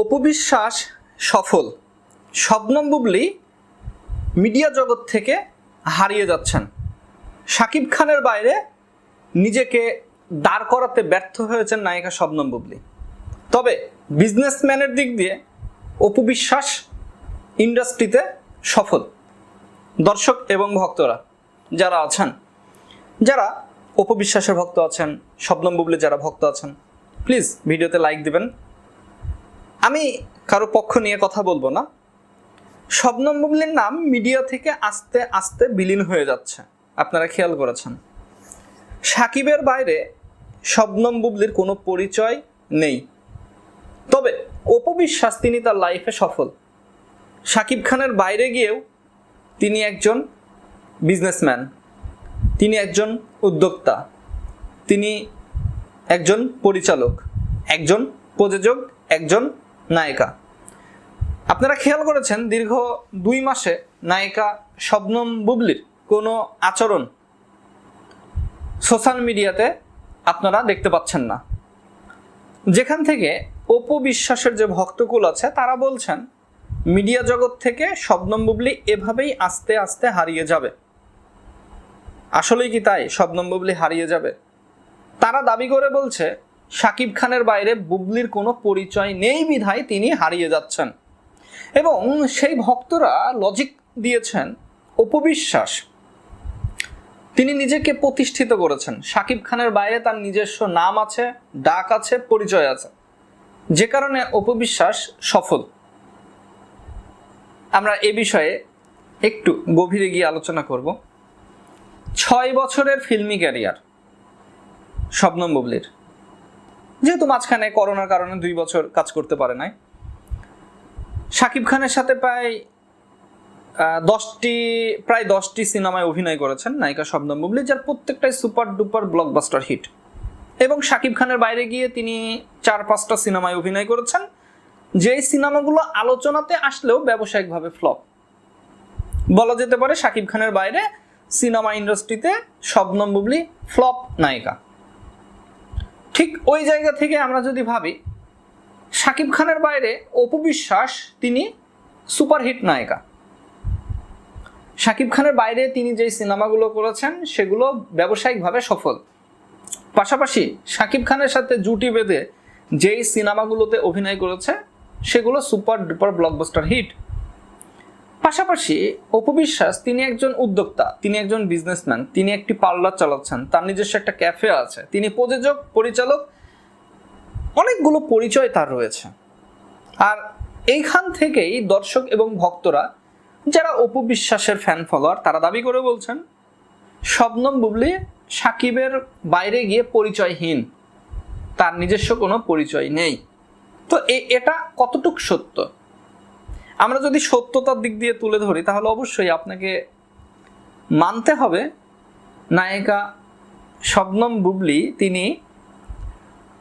অপবিশ্বাস সফল। শবনম বুবলি মিডিয়া জগৎ থেকে হারিয়ে যাচ্ছেন। শাকিব খানের বাইরে নিজেকে দাঁড় করাতে ব্যর্থ হয়েছেন নায়িকা শবনম বুবলি। তবে বিজনেসম্যানের দিক দিয়ে অপবিশ্বাস ইন্ডাস্ট্রিতে সফল। দর্শক এবং ভক্তরা যারা আছেন, যারা অপবিশ্বাসের ভক্ত আছেন, শবনম বুবলি যারা ভক্ত আছেন, প্লিজ ভিডিওতে লাইক দিবেন। আমি কারও পক্ষ নিয়ে কথা বলব না। শবনম বুবলির নাম মিডিয়া থেকে আস্তে আস্তে বিলীন হয়ে যাচ্ছে। আপনারা খেয়াল করেছেন। সাকিবের বাইরে শবনম বুবলির কোনো পরিচয় নেই। তবে অপবিশ্বাস তিনি তার লাইফে সফল। সাকিব খানের বাইরে গিয়েও তিনি একজন বিজনেসম্যান তিনি একজন উদ্যোক্তা, তিনি একজন পরিচালক, একজন প্রযোজক, একজন নায়িকা। আপনারা খেয়াল করেছেন দীর্ঘ দুই মাসে নায়িকা শবনম বুবলির কোনো আচরণ সোশ্যাল মিডিয়াতে আপনারা দেখতে পাচ্ছেন না। যেখান থেকে অপু বিশ্বাসের যে ভক্তকুল আছে, তারা বলছেন, মিডিয়া জগৎ থেকে শবনম বুবলি এভাবেই আস্তে আস্তে হারিয়ে যাবে। আসলেই কি তাই? শবনম বুবলি হারিয়ে যাবে। তারা দাবি করে বলছে শাকিব খানের বাইরে বুবলির কোনো পরিচয় নেই বিধায় তিনি হারিয়ে যাচ্ছেন। এবং সেই ভক্তরা লজিক দিয়েছেন অপবিশ্বাস তিনি নিজেকে প্রতিষ্ঠিত করেছেন। শাকিব খানের বাইরে তার নিজস্ব নাম আছে, ডাক আছে, পরিচয় আছে। যে কারণে অপবিশ্বাস সফল। আমরা এ বিষয়ে একটু গভীরে গিয়ে আলোচনা করব। ছয় বছরের ফিল্মি ক্যারিয়ার, শবনম বুবলির। যেহেতু মাঝখানে করোনার কারণে দুই বছর কাজ করতে পারে নাই। শাকিব খানের সাথে প্রায় দশটি প্রায় দশটি সিনেমায় অভিনয় করেছেন নায়িকা শবনম বুবলি যার প্রত্যেকটাই সুপার ডুপার ব্লকবাস্টার হিট। এবং শাকিব খানের বাইরে গিয়ে তিনি চার, পাঁচটা সিনেমায় অভিনয় করেছেন, যেই সিনেমাগুলো আলোচনাতে আসলেও ব্যবসায়িকভাবে ফ্লপ। বলা যেতে পারে শাকিব খানের বাইরে সিনেমা ইন্ডাস্ট্রিতে শবনম বুবলি ফ্লপ নায়িকা। ঠিক ওই জায়গা থেকে আমরা যদি ভাবি, শাকিব খানের বাইরে অপু বিশ্বাস তিনি সুপারহিট নায়িকা। শাকিব খানের বাইরে তিনি যে সিনেমাগুলো করেছেন, সেগুলো ব্যবসায়িকভাবে সফল। পাশাপাশি শাকিব খানের সাথে জুটি বেঁধে যেই সিনেমাগুলোতে অভিনয় করেছে, সেগুলো সুপার ডুপার ব্লকবাস্টার হিট। পাশাপাশি অপবিশ্বাস তিনি একজন উদ্যোক্তা, তিনি একজন বিজনেসম্যান তিনি একটি পার্লার চালাচ্ছেন, তার নিজস্ব একটা ক্যাফে আছে, তিনি প্রযোজক, পরিচালক, অনেকগুলো পরিচয় তার রয়েছে। আর এইখান থেকেই দর্শক এবং ভক্তরা, যারা অপু বিশ্বাসের ফ্যান ফলোয়ার তারা দাবি করে বলছেন, শবনম বুবলি সাকিবের বাইরে গিয়ে পরিচয়হীন, তার নিজস্ব কোনো পরিচয় নেই। তো এটা কতটুক সত্য? আমরা যদি সত্যতার দিক দিয়ে তুলে ধরি, তাহলে অবশ্যই আপনাকে মানতে হবে নায়িকা শবনম বুবলি। তিনি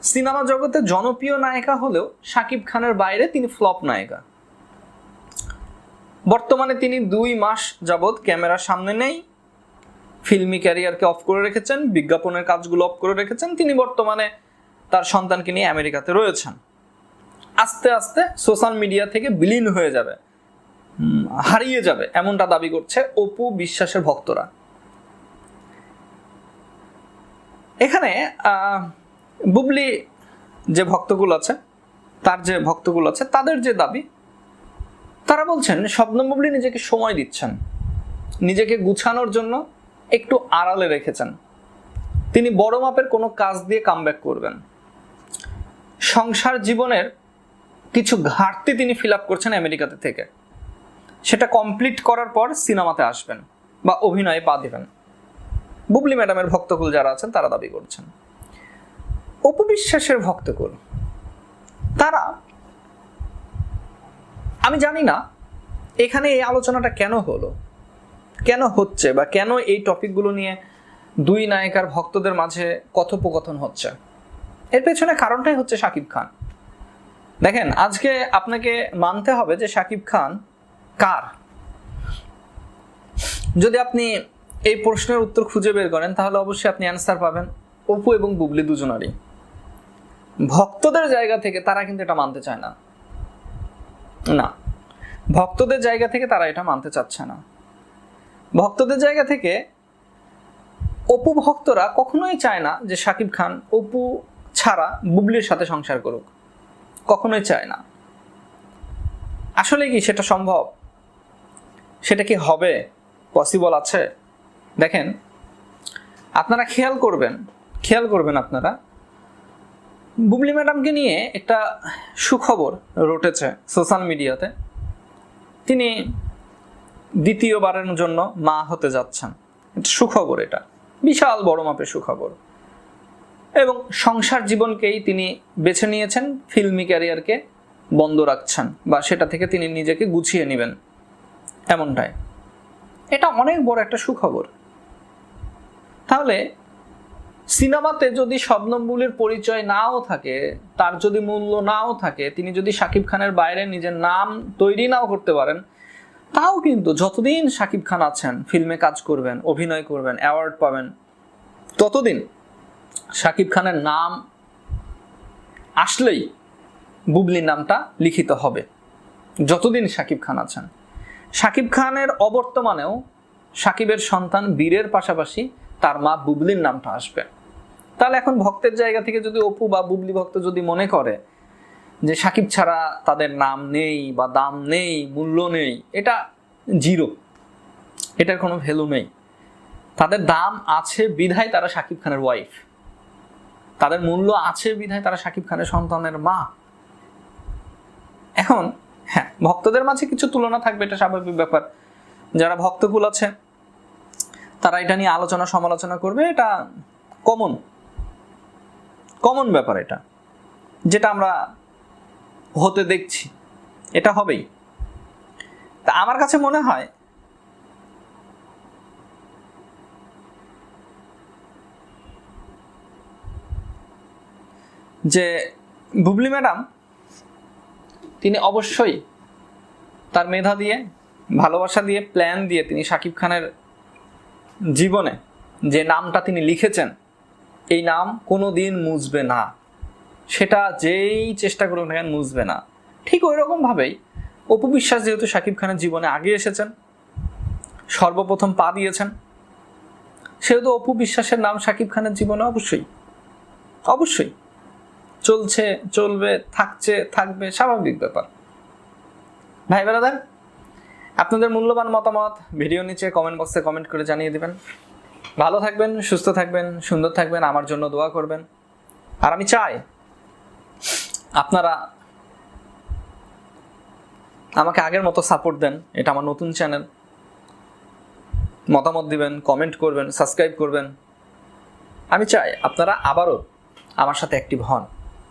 সিনেমা জগতে জনপ্রিয় নায়িকা হলেও শাকিব খানের বাইরে তিনি ফ্লপ নায়িকা। বর্তমানে তিনি দুই মাস যাবৎ ক্যামেরার সামনে নেই। ফিল্মি ক্যারিয়ারকে অফ করে রেখেছেন, বিজ্ঞাপনের কাজগুলো অফ করে রেখেছেন। তিনি বর্তমানে তার সন্তানকে নিয়ে আমেরিকাতে রয়েছেন। আস্তে আস্তে সোশ্যাল মিডিয়া থেকে বিলীন হয়ে যাবে। হারিয়ে যাবে, এমনটা দাবি করছে অপু বিশ্বাসের ভক্তরা। এখানে বুবলি যে ভক্তগুলো আছে, তার যে ভক্তগুলো আছে, তাদের যে দাবি, তারা বলছেন স্বপ্ন বুবলি নিজেকে সময় দিচ্ছেন। নিজেকে গুছানোর জন্য একটু আড়ালে রেখেছেন। তিনি বড় মাপের কোনো কাজ দিয়ে কামব্যাক করবেন। সংসার জীবনের কিছু ঘাটতি তিনি ফিল আপ করছেন আমেরিকাতে থেকে। সেটা কমপ্লিট করার পর সিনেমাতে আসবেন বা অভিনয়ে পা দেবেন। বুবলি ম্যাডামের ভক্তকুল যারা আছেন, তারা দাবি করছেন। অপবিশ্বাসের ভক্তকুল, তারা, আমি জানি না এখানে এই আলোচনাটা কেন হলো, কেন হচ্ছে বা কেন এই টপিকগুলো নিয়ে দুই নায়িকার ভক্তদের মাঝে কথোপকথন হচ্ছে। এর পেছনে কারণটাই হচ্ছে শাকিব খান। দেখেন, আজকে আপনাকে মানতে হবে যে শাকিব খান কার? যদি আপনি এই প্রশ্নের উত্তর খুঁজে বের করেন, তাহলে অবশ্যই আপনি অ্যান্সার পাবেন অপু এবং বুবলি দুজনারই। ভক্তদের জায়গা থেকে তারা কিন্তু এটা মানতে চায় না। না, ভক্তদের জায়গা থেকে তারা এটা মানতে চাচ্ছে না। ভক্তদের জায়গা থেকে অপু ভক্তরা কখনোই চায় না যে শাকিব খান, অপু ছাড়া বুবলির সাথে সংসার করুক। কখনোই চায় না। আসলে কি সেটা সম্ভব? সেটা কি হবে? পসিবল আছে? দেখেন, আপনারা খেয়াল করবেন খেয়াল করবেন আপনারা, বুবলি ম্যাডামকে নিয়ে একটা সুখবর রটেছে সোশ্যাল মিডিয়াতে। তিনি দ্বিতীয়বারের জন্য মা হতে যাচ্ছেন। সুখবর এটা, বিশাল বড় মাপের সুখবর। এবং সংসার জীবনকেই তিনি বেছে নিয়েছেন ফিল্মি ক্যারিয়ারকে বন্ধ রাখছেন বা সেটা থেকে তিনি নিজেকে গুছিয়ে নেবেন। এমনটাই। এটা অনেক বড় একটা সুখবর। তাহলে সিনেমাতে যদি শবনম পরিচয় নাও থাকে, তার যদি মূল্য নাও থাকে, তিনি যদি শাকিব খানের বাইরে নিজের নাম তৈরি নাও করতে পারেন, তাও কিন্তু যতদিন শাকিব খান আছেন ফিল্মে কাজ করবেন, অভিনয় করবেন অ্যাওয়ার্ড পাবেন, ততদিন শাকিব খানের নাম আসলেই বুবলির নামটা লিখিত হবে। যতদিন শাকিব খান আছেন। শাকিব খানের অবর্তমানেও শাকিবের সন্তান বীরের পাশাপাশি তার মা বুবলির নামটা আসবে। তাহলে এখন ভক্তের জায়গা থেকে যদি অপু বা বুবলি ভক্ত যদি মনে করে যে সাকিব ছাড়া তাদের নাম নেই বা দাম নেই, মূল্য নেই, এটা জিরো। এটার কোনো ভ্যালু নেই। তাদের দাম আছে বিধায় তারা সাকিব খানের ওয়াইফ তাদের মূল্য আছে বিধায় তারা সাকিব খানের সন্তানের মা। এখন হ্যাঁ ভক্তদের মাঝে কিছু তুলনা থাকবে, এটা স্বাভাবিক ব্যাপার। যারা ভক্তকুল আছে, তারা এটা নিয়ে আলোচনা সমালোচনা করবে, এটা কমন কমন ব্যাপার এটা, যেটা আমরা হতে দেখছি। এটা হবেই। তা আমার কাছে মনে হয় যে বুবলি ম্যাডাম, তিনি অবশ্যই তার মেধা দিয়ে, ভালোবাসা দিয়ে প্ল্যান দিয়ে তিনি শাকিব খানের জীবনে যে নামটা তিনি লিখেছেন, এই নাম কোনো দিন মুছবে না। সেটা যেই চেষ্টা করুক না কেন মুছবে না। ঠিক ওই রকমভাবেই অপু বিশ্বাস যেহেতু শাকিব খানের জীবনে আগে এসেছেন, সর্বপ্রথম পা দিয়েছেন, সেহেতু অপু বিশ্বাসের নাম শাকিব খানের জীবনে অবশ্যই অবশ্যই। চলছে, চলবে, থাকছে, থাকবে, স্বাভাবিক ব্যাপার। ভাই বেড়াদার আপনাদের মূল্যবান মতামত ভিডিও নিচে কমেন্ট বক্সে কমেন্ট করে জানিয়ে দেবেন। ভালো থাকবেন, সুস্থ থাকবেন, সুন্দর থাকবেন, আমার জন্য দোয়া করবেন। আর আমি চাই আপনারা আমাকে আগের মতো সাপোর্ট দেন, এটা আমার নতুন চ্যানেল মতামত দিবেন কমেন্ট করবেন সাবস্ক্রাইব করবেন। আমি চাই আপনারা আবারও আমার সাথে অ্যাক্টিভ হন।